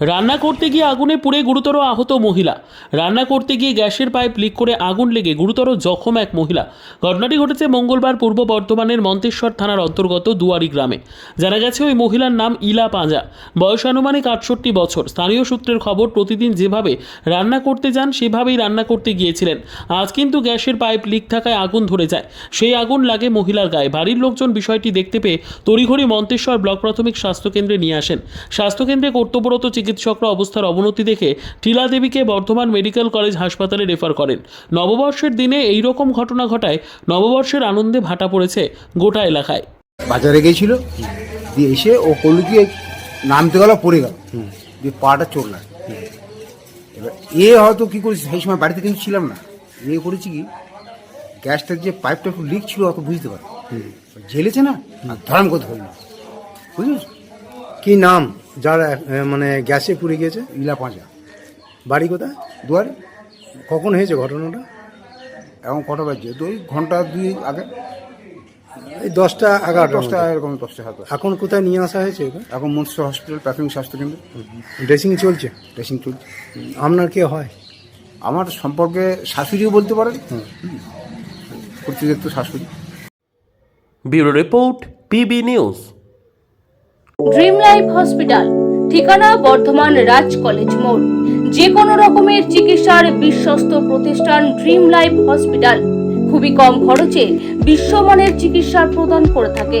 রান্না করতে গিয়ে আগুনে পুড়ে গুরুতর আহত মহিলা। রান্না করতে গিয়ে গ্যাসের পাইপ লিক করে আগুন লেগে গুরুতর জখম এক মহিলা। ঘটনাটি ঘটেছে মঙ্গলবার পূর্ব বর্ধমানের মন্তেশ্বর থানার অন্তর্গত দুয়ারি গ্রামে। জানা গেছে, ওই মহিলার নাম ইলা পাঁজা। বয়স আনুমানিক আটষট্টি বছর। স্থানীয় সূত্রের খবর, প্রতিদিন যেভাবে রান্না করতে যান, সেভাবেই রান্না করতে গিয়েছিলেন। আজ কিন্তু গ্যাসের পাইপ লিক থাকায় আগুন ধরে যায়। সেই আগুন লাগে মহিলার গায়ে। বাড়ির লোকজন বিষয়টি দেখতে পেয়ে তড়িঘড়ি মন্তেশ্বর ব্লক প্রাথমিক স্বাস্থ্যকেন্দ্রে নিয়ে আসেন। স্বাস্থ্যকেন্দ্রে কর্তব্যরত চিকিৎসকরা অবস্থার অবনতি দেখে টিলা দেবীকে বর্ধমান মেডিকেল কলেজ হাসপাতালে রেফার করেন। নববর্ষের দিনে এই রকম ঘটনা ঘটায় নববর্ষের আনন্দে ভাটা পড়েছে গোটা এলাকায়। বাজারে গেছিল দিয়ে এসে ও করল গিয়ে নামতে গেল পড়ে গেল। দিয়ে পাটা চোর লাগে এবার এ হয়তো কি করেছে সেই সময় বাড়িতে কিন্তু ছিলাম না। এ করেছি কি গ্যাসটার যে পাইপটা একটু লিক ছিল অত বুঝতে পারে ঝেলেছে না ধরাম করে ধরল। বুঝেছ? কি নাম? যার মানে গ্যাসে পুড়ে গিয়েছে? ইলা পাঁচা বাড়ি কোথায়? দুয়ারে? কখন হয়েছে ঘটনাটা? এখন কটা বাজছে? দুই ঘণ্টা দুই আগে। এই দশটা এগারো দশটা এরকম দশটা হাতে এখন কোথায় নিয়ে আসা হয়েছে এখন মৎস্য হসপিটাল প্রাথমিক স্বাস্থ্যকেন্দ্র ড্রেসিং চলছে? ড্রেসিং চলছে। আপনার কে হয়? আমার সম্পর্কে শাশুড়িও বলতে পারেন। কর্তৃত্ব শাশুড়ি। Bureau report PB news. Dream life hospital ঠিকানা বর্ধমান রাজ কলেজ মোড়। যে কোনো রকমের চিকিৎসার বিশ্বস্ত প্রতিষ্ঠান ড্রিম লাইফ হসপিটাল খুবই কম খরচে বিশ্বমানের চিকিৎসা প্রদান করে থাকে।